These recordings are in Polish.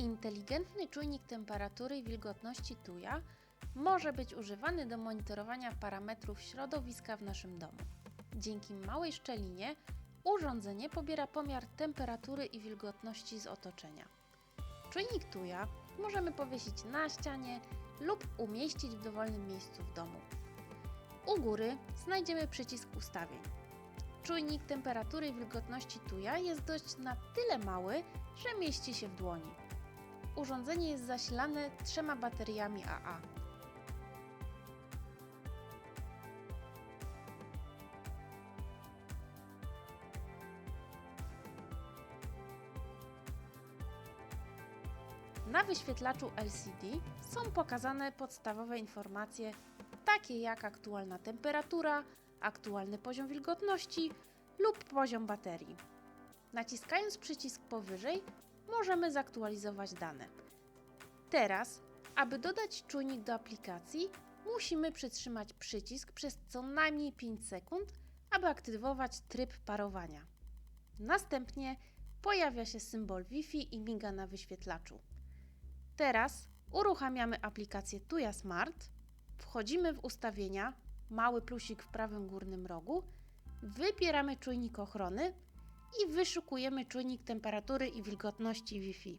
Inteligentny czujnik temperatury i wilgotności tuja może być używany do monitorowania parametrów środowiska w naszym domu. Dzięki małej szczelinie urządzenie pobiera pomiar temperatury i wilgotności z otoczenia. Czujnik tuja możemy powiesić na ścianie lub umieścić w dowolnym miejscu w domu. U góry znajdziemy przycisk ustawień. Czujnik temperatury i wilgotności tuja jest dość na tyle mały, że mieści się w dłoni. Urządzenie jest zasilane trzema bateriami AA. Na wyświetlaczu LCD są pokazane podstawowe informacje, takie jak aktualna temperatura, aktualny poziom wilgotności lub poziom baterii. Naciskając przycisk powyżej, możemy zaktualizować dane. Teraz, aby dodać czujnik do aplikacji, musimy przytrzymać przycisk przez co najmniej 5 sekund, aby aktywować tryb parowania. Następnie pojawia się symbol Wi-Fi i miga na wyświetlaczu. Teraz uruchamiamy aplikację Tuya Smart, wchodzimy w ustawienia, mały plusik w prawym górnym rogu, wybieramy czujnik ochrony i wyszukujemy czujnik temperatury i wilgotności Wi-Fi.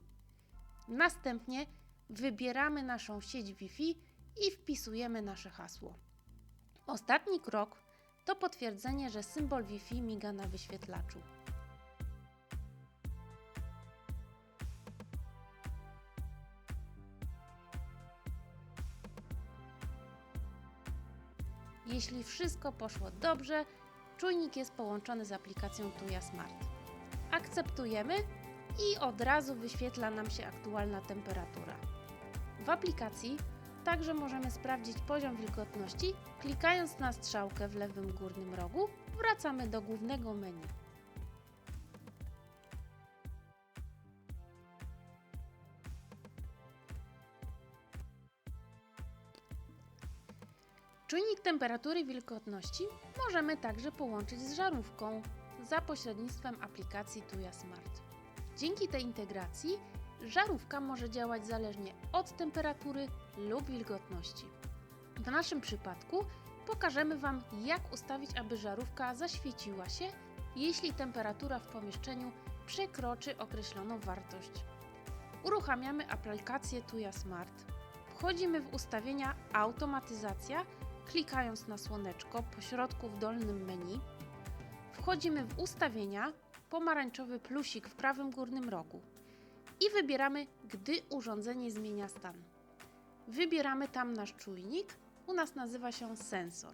Następnie wybieramy naszą sieć Wi-Fi i wpisujemy nasze hasło. Ostatni krok to potwierdzenie, że symbol Wi-Fi miga na wyświetlaczu. Jeśli wszystko poszło dobrze, czujnik jest połączony z aplikacją Tuya Smart. Akceptujemy i od razu wyświetla nam się aktualna temperatura. W aplikacji także możemy sprawdzić poziom wilgotności, klikając na strzałkę w lewym górnym rogu, wracamy do głównego menu. Czujnik temperatury wilgotności możemy także połączyć z żarówką za pośrednictwem aplikacji Tuya Smart. Dzięki tej integracji żarówka może działać zależnie od temperatury lub wilgotności. W naszym przypadku pokażemy Wam, jak ustawić, aby żarówka zaświeciła się, jeśli temperatura w pomieszczeniu przekroczy określoną wartość. Uruchamiamy aplikację Tuya Smart. Wchodzimy w ustawienia Automatyzacja klikając na słoneczko po środku w dolnym menu, wchodzimy w ustawienia, pomarańczowy plusik w prawym górnym rogu i wybieramy, gdy urządzenie zmienia stan. Wybieramy tam nasz czujnik, u nas nazywa się sensor.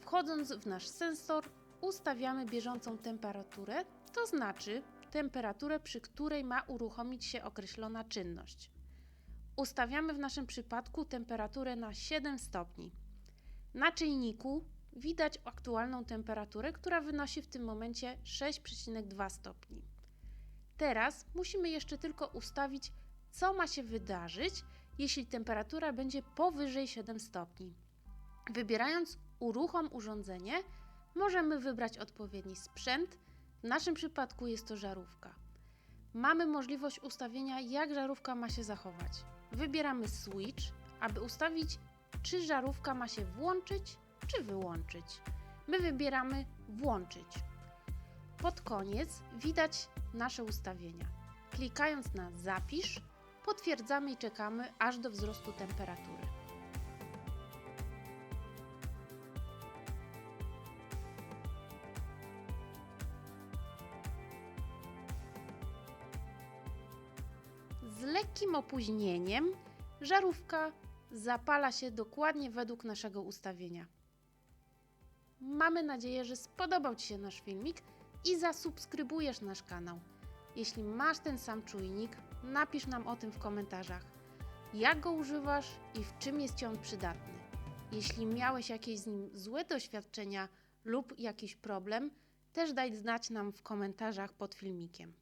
Wchodząc w nasz sensor, ustawiamy bieżącą temperaturę, to znaczy temperaturę, przy której ma uruchomić się określona czynność. Ustawiamy w naszym przypadku temperaturę na 7 stopni. Na czajniku widać aktualną temperaturę, która wynosi w tym momencie 6,2 stopni. Teraz musimy jeszcze tylko ustawić, co ma się wydarzyć, jeśli temperatura będzie powyżej 7 stopni. Wybierając uruchom urządzenie, możemy wybrać odpowiedni sprzęt. W naszym przypadku jest to żarówka. Mamy możliwość ustawienia, jak żarówka ma się zachować. Wybieramy switch, aby ustawić czy żarówka ma się włączyć czy wyłączyć. My wybieramy włączyć. Pod koniec widać nasze ustawienia. Klikając na zapisz, potwierdzamy i czekamy aż do wzrostu temperatury. Z lekkim opóźnieniem żarówka zapala się dokładnie według naszego ustawienia. Mamy nadzieję, że spodobał Ci się nasz filmik i zasubskrybujesz nasz kanał. Jeśli masz ten sam czujnik, napisz nam o tym w komentarzach. Jak go używasz i w czym jest Ci on przydatny? Jeśli miałeś jakieś z nim złe doświadczenia lub jakiś problem, też daj znać nam w komentarzach pod filmikiem.